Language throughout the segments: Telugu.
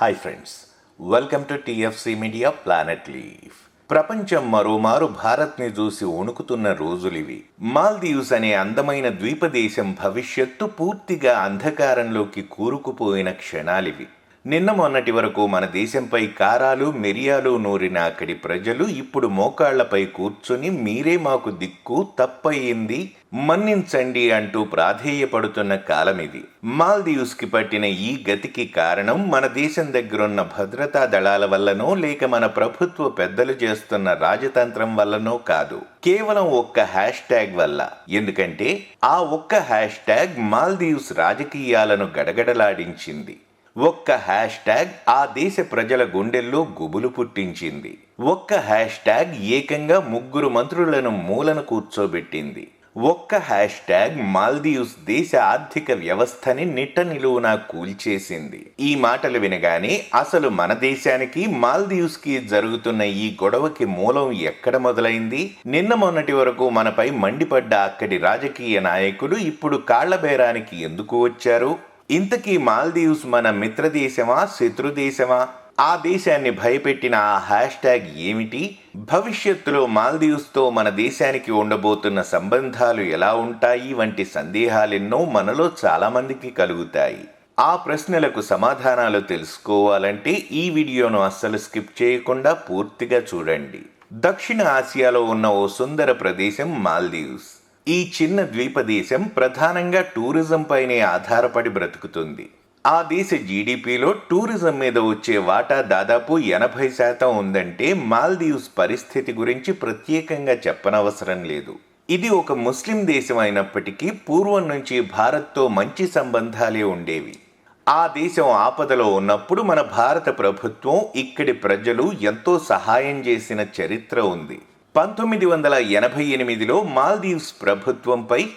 Hi friends welcome to TFC media planet leaf ప్రపంచం మరోమారు భారత్ని చూసి వణుకుతున్న రోజులివి మాల్దీవ్స్ అనే అందమైన ద్వీపదేశం భవిష్యత్తు పూర్తిగా అంధకారంలోకి కూరుకుపోయిన క్షణాలివి. నిన్న మొన్నటి వరకు మన దేశంపై కారాలు మిరియాలు నూరిన అక్కడి ప్రజలు ఇప్పుడు మోకాళ్ళపై కూర్చుని మీరే మాకు దిక్కు తప్పయింది మన్నించండి అంటూ ప్రాధేయపడుతున్న కాలమిది ఇది. మాల్దీవ్స్కి పట్టిన ఈ గతికి కారణం మన దేశం దగ్గరున్న భద్రతా దళాల వల్లనో లేక మన ప్రభుత్వ పెద్దలు చేస్తున్న రాజతంత్రం వల్లనో కాదు. కేవలం ఒక్క హ్యాష్ ట్యాగ్ వల్ల. ఎందుకంటే ఆ ఒక్క హ్యాష్ ట్యాగ్ మాల్దీవ్స్ రాజకీయాలను గడగడలాడించింది. ఒక్క హ్యాష్ ట్యాగ్ ఆ దేశ ప్రజల గుండెల్లో గుబులు పుట్టించింది. ఒక్క హ్యాష్ ట్యాగ్ ఏకంగా ముగ్గురు మంత్రులను మూలన కూర్చోబెట్టింది. ఒక్క హ్యాష్ ట్యాగ్ మాల్దీవ్స్ దేశ ఆర్థిక వ్యవస్థని నిట్ట నిలువునా కూల్చేసింది. ఈ మాటలు వినగానే అసలు మన దేశానికి మాల్దీవ్స్కి జరుగుతున్న ఈ గొడవకి మూలం ఎక్కడ మొదలైంది? నిన్న మొన్నటి వరకు మనపై మండిపడ్డ అక్కడి రాజకీయ నాయకులు ఇప్పుడు కాళ్ళబేరానికి ఎందుకు వచ్చారు? ఇంతకీ మాల్దీవ్స్ మన మిత్రదేశమా శత్రుదేశమా ఆ దేశాన్ని భయపెట్టిన ఆ హ్యాష్ ట్యాగ్ ఏమిటి? భవిష్యత్తులో మాల్దీవ్స్తో మన దేశానికి ఉండబోతున్న సంబంధాలు ఎలా ఉంటాయి? వంటి సందేహాలెన్నో మనలో చాలామందికి కలుగుతాయి. ఆ ప్రశ్నలకు సమాధానాలు తెలుసుకోవాలంటే ఈ వీడియోను అస్సలు స్కిప్ చేయకుండా పూర్తిగా చూడండి. దక్షిణ ఆసియాలో ఉన్న ఓ సుందర ప్రదేశం మాల్దీవ్స్. ఈ చిన్న ద్వీపదేశం ప్రధానంగా టూరిజం పైనే ఆధారపడి బ్రతుకుతుంది. ఆ దేశ జీడిపిలో టూరిజం మీద వచ్చే వాటా దాదాపు ఎనభై శాతం ఉందంటే మాల్దీవ్స్ పరిస్థితి గురించి ప్రత్యేకంగా చెప్పనవసరం లేదు. ఇది ఒక ముస్లిం దేశం అయినప్పటికీ పూర్వం నుంచి భారత్తో మంచి సంబంధాలే ఉండేవి. ఆ దేశం ఆపదలో ఉన్నప్పుడు మన భారత ప్రభుత్వం ఇక్కడి ప్రజలు ఎంతో సహాయం చేసిన చరిత్ర ఉంది. పంతొమ్మిది వందల ఎనభై ఎనిమిదిలో మాల్దీవ్స్ ప్రభుత్వంపై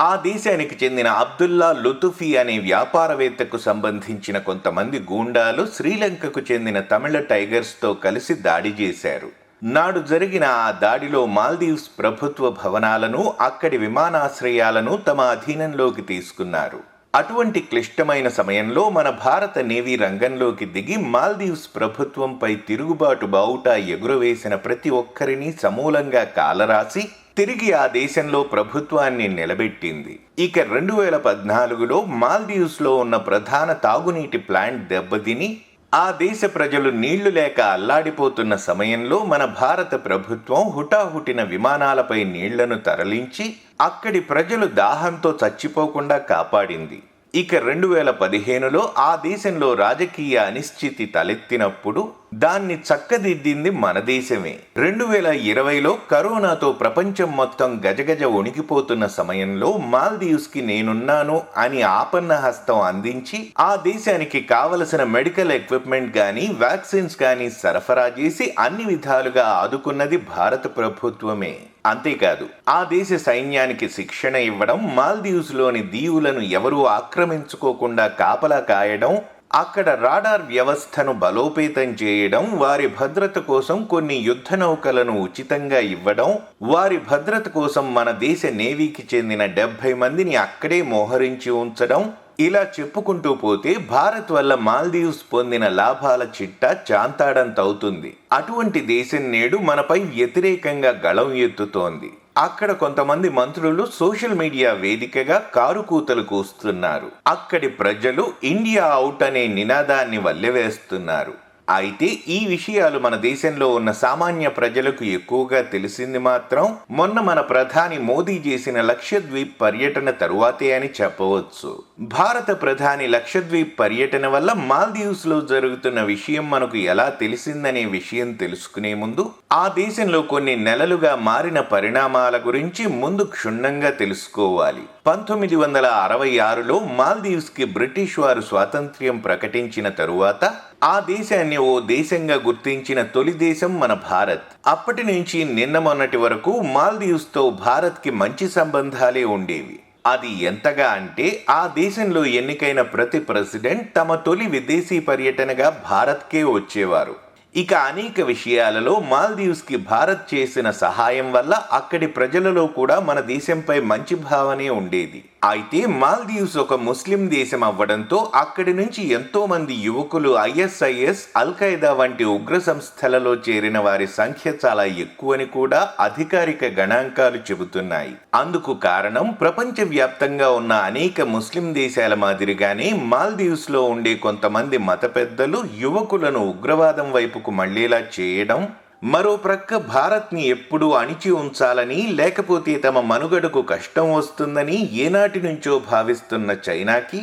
ఆ దేశానికి చెందిన అబ్దుల్లా లుతుఫీ అనే వ్యాపారవేత్తకు సంబంధించిన కొంతమంది గూండాలు శ్రీలంకకు చెందిన తమిళ టైగర్స్తో కలిసి దాడి చేశారు. నాడు జరిగిన ఆ దాడిలో మాల్దీవ్స్ ప్రభుత్వ భవనాలను అక్కడి విమానాశ్రయాలను తమ అధీనంలోకి తీసుకున్నారు. అటువంటి క్లిష్టమైన సమయంలో మన భారత నేవీ రంగంలోకి దిగి మాల్దీవ్స్ ప్రభుత్వంపై తిరుగుబాటు బావుట ఎగురవేసిన ప్రతి ఒక్కరిని సమూలంగా కాలరాసి తిరిగి ఆ దేశంలో ప్రభుత్వాన్ని నిలబెట్టింది. ఇక రెండు వేల పద్నాలుగులో మాల్దీవ్స్లో ఉన్న ప్రధాన తాగునీటి ప్లాంట్ దెబ్బతిని ఆ దేశ ప్రజలు నీళ్ళు లేక అల్లాడిపోతున్న సమయంలో మన భారత ప్రభుత్వం హుటాహుటిన విమానాలపై నీళ్ళను తరలించి అక్కడి ప్రజలు దాహంతో చచ్చిపోకుండా కాపాడింది. ఇక రెండు వేల పదిహేనులో ఆ దేశంలో రాజకీయ అనిశ్చితి తలెత్తినప్పుడు దాన్ని చక్కదిద్దింది మన దేశమే. రెండు వేల ఇరవైలో కరోనాతో ప్రపంచం మొత్తం గజగజ వణికిపోతున్న సమయంలో మాల్దీవ్స్కి నేనున్నాను అని ఆపన్న హస్తం అందించి ఆ దేశానికి కావలసిన మెడికల్ ఎక్విప్మెంట్ కానీ వ్యాక్సిన్స్ కానీ సరఫరా చేసి అన్ని విధాలుగా ఆదుకున్నది భారత ప్రభుత్వమే. అంతేకాదు ఆ దేశ సైన్యానికి శిక్షణ ఇవ్వడం మాల్దీవ్స్లోని దీవులను ఎవరూ ఆక్రమించుకోకుండా కాపలా కాయడం అక్కడ రాడార్ వ్యవస్థను బలోపేతం చేయడం వారి భద్రత కోసం కొన్ని యుద్ధ నౌకలను ఉచితంగా ఇవ్వడం వారి భద్రత కోసం మన దేశ నేవీకి చెందిన డెబ్బై మందిని అక్కడే మోహరించి ఉంచడం ఇలా చెప్పుకుంటూ పోతే భారత్ వల్ల మాల్దీవ్స్ పొందిన లాభాల చిట్టా చాంతాడంతవుతుంది. అటువంటి దేశం నేడు మనపై వ్యతిరేకంగా గళం ఎత్తుతోంది. అక్కడ కొంతమంది మంత్రులు సోషల్ మీడియా వేదికగా కారు కూతలు కూస్తున్నారు. అక్కడి ప్రజలు ఇండియా అవుట్ అనే నినాదాన్ని వల్లెవేస్తున్నారు. అయితే ఈ విషయాలు మన దేశంలో ఉన్న సామాన్య ప్రజలకు ఎక్కువగా తెలిసింది మాత్రం మొన్న మన ప్రధాని మోదీ చేసిన లక్షద్వీప్ పర్యటన తరువాతే అని చెప్పవచ్చు. భారత ప్రధాని లక్షద్వీప్ పర్యటన వల్ల మాల్దీవ్స్లో జరుగుతున్న విషయం మనకు ఎలా తెలిసిందనే విషయం తెలుసుకునే ముందు ఆ దేశంలో కొన్ని నెలలుగా మారిన పరిణామాల గురించి ముందు క్షుణ్ణంగా తెలుసుకోవాలి. పంతొమ్మిది వందల అరవై ఆరులో మాల్దీవ్స్కి బ్రిటిష్ వారు స్వాతంత్ర్యం ప్రకటించిన తరువాత ఆ దేశాన్ని ఓ దేశంగా గుర్తించిన తొలి దేశం మన భారత్. అప్పటి నుంచి నిన్న మొన్నటి వరకు మాల్దీవ్స్తో మంచి సంబంధాలే ఉండేవి. అది ఎంతగా అంటే ఆ దేశంలో ఎన్నికైన ప్రతి ప్రెసిడెంట్ తమ తొలి విదేశీ పర్యటనగా భారత్కే వచ్చేవారు. ఇక అనేక విషయాలలో మాల్దీవ్స్కి భారత్ చేసిన సహాయం వల్ల అక్కడి ప్రజలలో కూడా మన దేశంపై మంచి భావనే ఉండేది. అయితే మాల్దీవ్స్ ఒక ముస్లిం దేశం అవ్వడంతో అక్కడి నుంచి ఎంతో మంది యువకులు ఐఎస్ఐఎస్ అల్ ఖైదా వంటి ఉగ్ర సంస్థలలో చేరిన వారి సంఖ్య చాలా ఎక్కువని కూడా అధికారిక గణాంకాలు చెబుతున్నాయి. అందుకు కారణం ప్రపంచవ్యాప్తంగా ఉన్న అనేక ముస్లిం దేశాల మాదిరిగానే మాల్దీవ్స్లో ఉండే కొంతమంది మత పెద్దలు యువకులను ఉగ్రవాదం వైపుకు మళ్ళేలా చేయడం మరో ప్రక్క భారత్ని ఎప్పుడూ అణిచి ఉంచాలని లేకపోతే తమ మనుగడకు కష్టం వస్తుందని ఏనాటి నుంచో భావిస్తున్న చైనాకి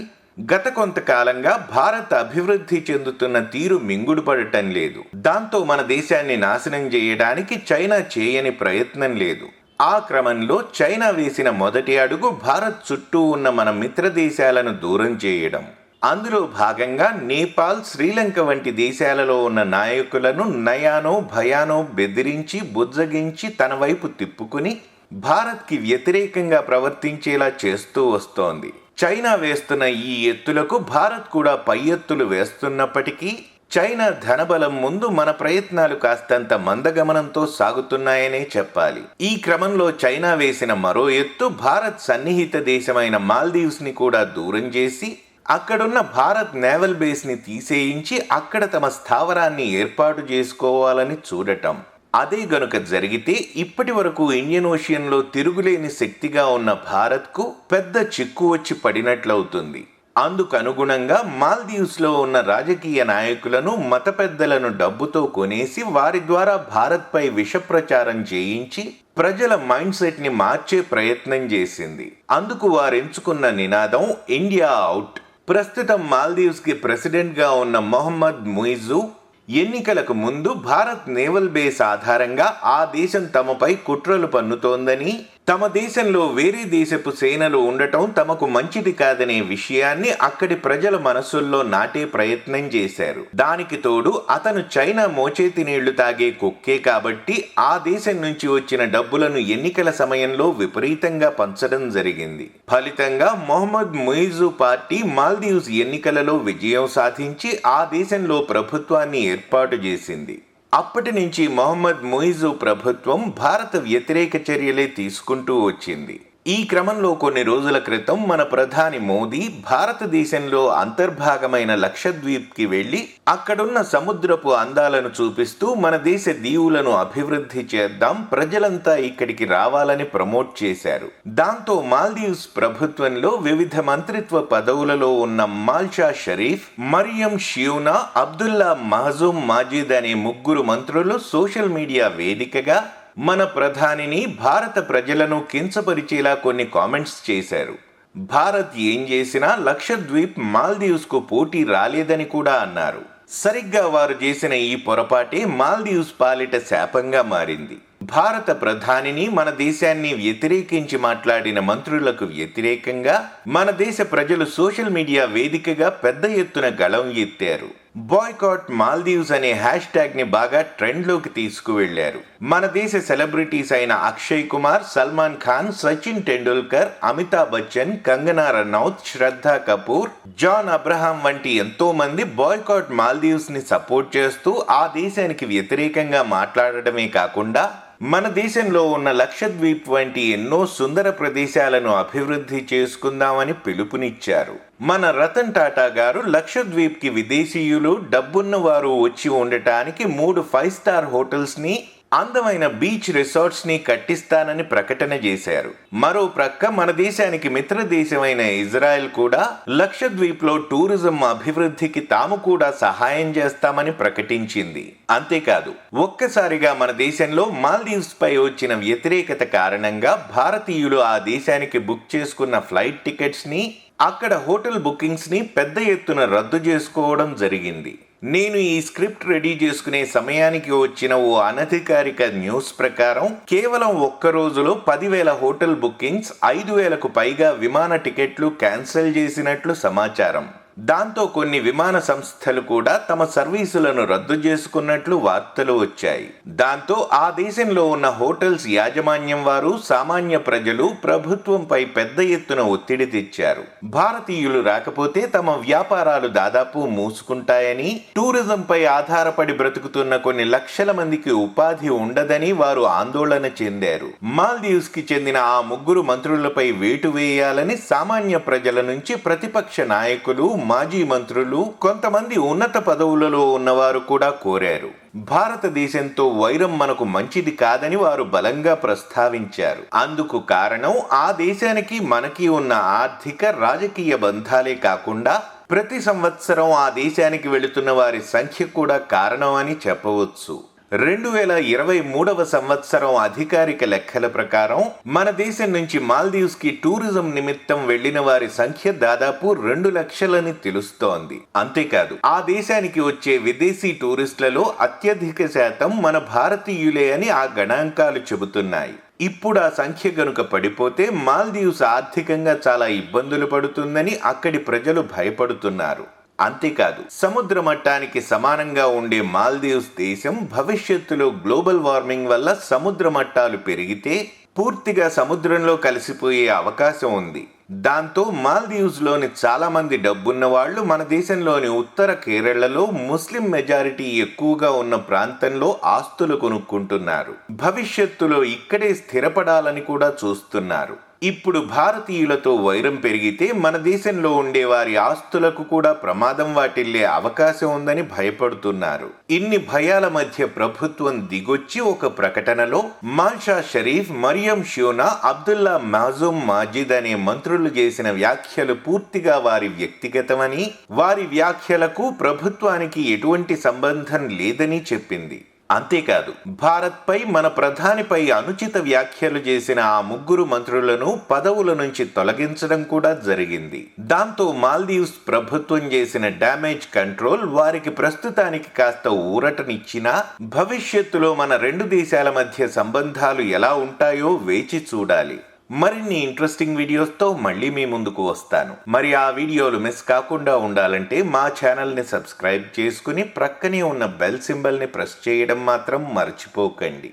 గత కొంతకాలంగా భారత్ అభివృద్ధి చెందుతున్న తీరు మింగుడుపడటం లేదు. దాంతో మన దేశాన్ని నాశనం చేయడానికి చైనా చేయని ప్రయత్నం లేదు. ఆ క్రమంలో చైనా వేసిన మొదటి అడుగు భారత్ చుట్టూ ఉన్న మన మిత్ర దేశాలను దూరం చేయడం. అందులో భాగంగా నేపాల్ శ్రీలంక వంటి దేశాలలో ఉన్న నాయకులను నయానో భయానో బెదిరించి బుజ్జగించి తన వైపు తిప్పుకుని భారత్కి వ్యతిరేకంగా ప్రవర్తించేలా చేస్తూ వస్తోంది. చైనా వేస్తున్న ఈ ఎత్తులకు భారత్ కూడా పై ఎత్తులు వేస్తున్నప్పటికీ చైనా ధనబలం ముందు మన ప్రయత్నాలు కాస్తంత మందగమనంతో సాగుతున్నాయనే చెప్పాలి. ఈ క్రమంలో చైనా వేసిన మరో ఎత్తు భారత్ సన్నిహిత దేశమైన మాల్దీవ్స్ని కూడా దూరం చేసి అక్కడున్న భారత్ నేవల్ బేస్ని తీసేయించి అక్కడ తమ స్థావరాన్ని ఏర్పాటు చేసుకోవాలని చూడటం. అదే గనుక జరిగితే ఇప్పటి వరకు ఇండియన్ ఓషియన్లో తిరుగులేని శక్తిగా ఉన్న భారత్కు పెద్ద చిక్కు వచ్చి పడినట్లవుతుంది. అందుకు అనుగుణంగా మాల్దీవ్స్లో ఉన్న రాజకీయ నాయకులను మత పెద్దలను డబ్బుతో కొనేసి వారి ద్వారా భారత్పై విషప్రచారం చేయించి ప్రజల మైండ్ సెట్ని మార్చే ప్రయత్నం చేసింది. అందుకు వారెంచుకున్న నినాదం ఇండియా అవుట్. ప్రస్తుతం మాల్దీవ్స్కి ప్రెసిడెంట్గా ఉన్న మొహమ్మద్ ముయిజు ఎన్నికలకు ముందు భారత్ నేవల్ బేస్ ఆధారంగా ఆ దేశం తమపై కుట్రలు పన్నుతోందని తమ దేశంలో వేరే దేశపు సేనలు ఉండటం తమకు మంచిది కాదనే విషయాన్ని అక్కడి ప్రజల మనసుల్లో నాటే ప్రయత్నం చేశారు. దానికి తోడు అతను చైనా మోచేతి నీళ్ళు తాగే కుక్కే కాబట్టి ఆ దేశం నుంచి వచ్చిన డబ్బులను ఎన్నికల సమయంలో విపరీతంగా పంచడం జరిగింది. ఫలితంగా మొహమ్మద్ ముయిజు పార్టీ మాల్దీవ్స్ ఎన్నికలలో విజయం సాధించి ఆ దేశంలో ప్రభుత్వాన్ని ఏర్పాటు చేసింది. అప్పటి నుంచి మొహమ్మద్ ముయిజు ప్రభుత్వం భారత వ్యతిరేక చర్యలే తీసుకుంటూ వచ్చింది. ఈ క్రమంలో కొన్ని రోజుల క్రితం మన ప్రధాని మోదీ భారతదేశంలో అంతర్భాగమైన లక్షద్వీప్కి వెళ్ళి అక్కడున్న సముద్రపు అందాలను చూపిస్తూ మన దేశ దీవులను అభివృద్ధి చేద్దాం ప్రజలంతా ఇక్కడికి రావాలని ప్రమోట్ చేశారు. దాంతో మాల్దీవ్స్ ప్రభుత్వంలో వివిధ మంత్రిత్వ పదవులలో ఉన్న మాల్షా షరీఫ్ మరియం షియూనా అబ్దుల్లా మహజూమ్ మాజీద్ అనే ముగ్గురు మంత్రులు సోషల్ మీడియా వేదికగా మన ప్రధానిని భారత ప్రజలను కించపరిచేలా కొన్ని కామెంట్స్ చేశారు. భారత్ ఏం చేసినా లక్షద్వీప్ మాల్దీవ్స్కు పోటీ రాలేదని కూడా అన్నారు. సరిగ్గా వారు చేసిన ఈ పొరపాటే మాల్దీవ్స్ పాలిట శాపంగా మారింది. భారత ప్రధానిని మన దేశాన్ని వ్యతిరేకించి మాట్లాడిన మంత్రులకు వ్యతిరేకంగా మన దేశ ప్రజలు సోషల్ మీడియా వేదికగా పెద్ద ఎత్తున గళం ఎత్తారు. బాయ్కాట్ మాల్దీవ్స్ అనే హ్యాష్ ట్యాగ్ని బాగా ట్రెండ్లోకి తీసుకువెళ్ళారు మన దేశ సెలబ్రిటీస్ అయిన అక్షయ్ కుమార్ సల్మాన్ ఖాన్ సచిన్ టెండూల్కర్ అమితాబ్ బచ్చన్ కంగనా రనౌత్ శ్రద్ధా కపూర్ జాన్ అబ్రహాం వంటి ఎంతో మంది బాయ్కాట్ మాల్దీవ్స్ని సపోర్ట్ చేస్తూ ఆ దేశానికి వ్యతిరేకంగా మాట్లాడటమే కాకుండా మన దేశంలో ఉన్న లక్షద్వీప్ వంటి ఎన్నో సుందర ప్రదేశాలను అభివృద్ధి చేసుకుందామని పిలుపునిచ్చారు. మన రతన్ టాటా గారు లక్షద్వీప్కి విదేశీయులు విదేశీయులు డబ్బున్న వారు వచ్చి ఉండటానికి మూడు ఫైవ్ స్టార్ హోటల్స్ని అందమైన బీచ్ రిసార్ట్స్ని కట్టిస్తానని ప్రకటన చేశారు. మరో ప్రక్క మన దేశానికి మిత్ర దేశమైన ఇజ్రాయెల్ కూడా లక్షద్వీప్లో టూరిజం అభివృద్ధికి తాము కూడా సహాయం చేస్తామని ప్రకటించింది. అంతేకాదు ఒక్కసారిగా మన దేశంలో మాల్దీవ్స్ పై వచ్చిన వ్యతిరేకత కారణంగా భారతీయులు ఆ దేశానికి బుక్ చేసుకున్న ఫ్లైట్ టికెట్స్ని అక్కడ హోటల్ బుకింగ్స్ని పెద్ద ఎత్తున రద్దు చేసుకోవడం జరిగింది. నేను ఈ స్క్రిప్ట్ రెడీ చేసుకునే సమయానికి వచ్చిన ఓ అనధికారిక న్యూస్ ప్రకారం కేవలం ఒక్క రోజులో పదివేల హోటల్ బుకింగ్స్ ఐదు వేలకు పైగా విమాన టికెట్లు క్యాన్సిల్ చేసినట్లు సమాచారం. దాంతో కొన్ని విమాన సంస్థలు కూడా తమ సర్వీసులను రద్దు చేసుకున్నట్లు వార్తలు వచ్చాయి. దాంతో ఆ దేశంలో ఉన్న హోటల్స్ యాజమాన్యం వారు సామాన్య ప్రజలు ప్రభుత్వంపై పెద్ద ఎత్తున ఒత్తిడి తెచ్చారు. భారతీయులు రాకపోతే తమ వ్యాపారాలు దాదాపు మూసుకుంటాయని టూరిజంపై ఆధారపడి బ్రతుకుతున్న కొన్ని లక్షల మందికి ఉపాధి ఉండదని వారు ఆందోళన చెందారు. మాల్దీవ్స్కి చెందిన ఆ ముగ్గురు మంత్రులపై వేటు వేయాలని సామాన్య ప్రజల నుంచి ప్రతిపక్ష నాయకులు మాజీ మంత్రులు కొంతమంది ఉన్నత పదవులలో ఉన్నవారు కూడా కోరారు. భారతదేశంతో వైరం మనకు మంచిది కాదని వారు బలంగా ప్రస్తావించారు. అందుకు కారణం ఆ దేశానికి మనకి ఉన్న ఆర్థిక రాజకీయ బంధాలే కాకుండా ప్రతి సంవత్సరం ఆ దేశానికి వెళుతున్న వారి సంఖ్య కూడా కారణం అని చెప్పవచ్చు. రెండు వేల ఇరవై మూడవ సంవత్సరం అధికారిక లెక్కల ప్రకారం మన దేశం నుంచి మాల్దీవ్స్కి టూరిజం నిమిత్తం వెళ్ళిన వారి సంఖ్య దాదాపు రెండు లక్షలని తెలుస్తోంది. అంతేకాదు ఆ దేశానికి వచ్చే విదేశీ టూరిస్టులలో అత్యధిక శాతం మన భారతీయులే అని ఆ గణాంకాలు చెబుతున్నాయి. ఇప్పుడు ఆ సంఖ్య గనుక పడిపోతే మాల్దీవ్స్ ఆర్థికంగా చాలా ఇబ్బందులు పడుతుందని అక్కడి ప్రజలు భయపడుతున్నారు. అంతేకాదు సముద్ర మట్టానికి సమానంగా ఉండే మాల్దీవ్స్ దేశం భవిష్యత్తులో గ్లోబల్ వార్మింగ్ వల్ల సముద్ర మట్టాలు పెరిగితే పూర్తిగా సముద్రంలో కలిసిపోయే అవకాశం ఉంది. దాంతో మాల్దీవ్స్లోని చాలా మంది డబ్బున్న వాళ్ళు మన దేశంలోని ఉత్తర కేరళలో ముస్లిం మెజారిటీ ఎక్కువగా ఉన్న ప్రాంతంలో ఆస్తులు కొనుక్కుంటున్నారు. భవిష్యత్తులో ఇక్కడే స్థిరపడాలని కూడా చూస్తున్నారు. ఇప్పుడు భారతీయులతో వైరం పెరిగితే మన దేశంలో ఉండే వారి ఆస్తులకు కూడా ప్రమాదం వాటిల్లే అవకాశం ఉందని భయపడుతున్నారు. ఇన్ని భయాల మధ్య ప్రభుత్వం దిగొచ్చి ఒక ప్రకటనలో మాన్షా షరీఫ్ మరియం షూనా అబ్దుల్లా మాజూమ్ మాజిద్ అనే మంత్రులు చేసిన వ్యాఖ్యలు పూర్తిగా వారి వ్యక్తిగతమని వారి వ్యాఖ్యలకు ప్రభుత్వానికి ఎటువంటి సంబంధం లేదని చెప్పింది. అంతేకాదు భారత్పై మన ప్రధానిపై అనుచిత వ్యాఖ్యలు చేసిన ఆ ముగ్గురు మంత్రులను పదవుల నుంచి తొలగించడం కూడా జరిగింది. దాంతో మాల్దీవ్స్ ప్రభుత్వం చేసిన డ్యామేజ్ కంట్రోల్ వారికి ప్రస్తుతానికి కాస్త ఊరటనిచ్చినా భవిష్యత్తులో మన రెండు దేశాల మధ్య సంబంధాలు ఎలా ఉంటాయో వేచి చూడాలి. మరిన్ని ఇంట్రెస్టింగ్ వీడియోస్తో మళ్ళీ మీ ముందుకు వస్తాను. మరి ఆ వీడియోలు మిస్ కాకుండా ఉండాలంటే మా ఛానల్ని సబ్స్క్రైబ్ చేసుకుని ప్రక్కనే ఉన్న బెల్ సింబల్ని ప్రెస్ చేయడం మాత్రం మర్చిపోకండి.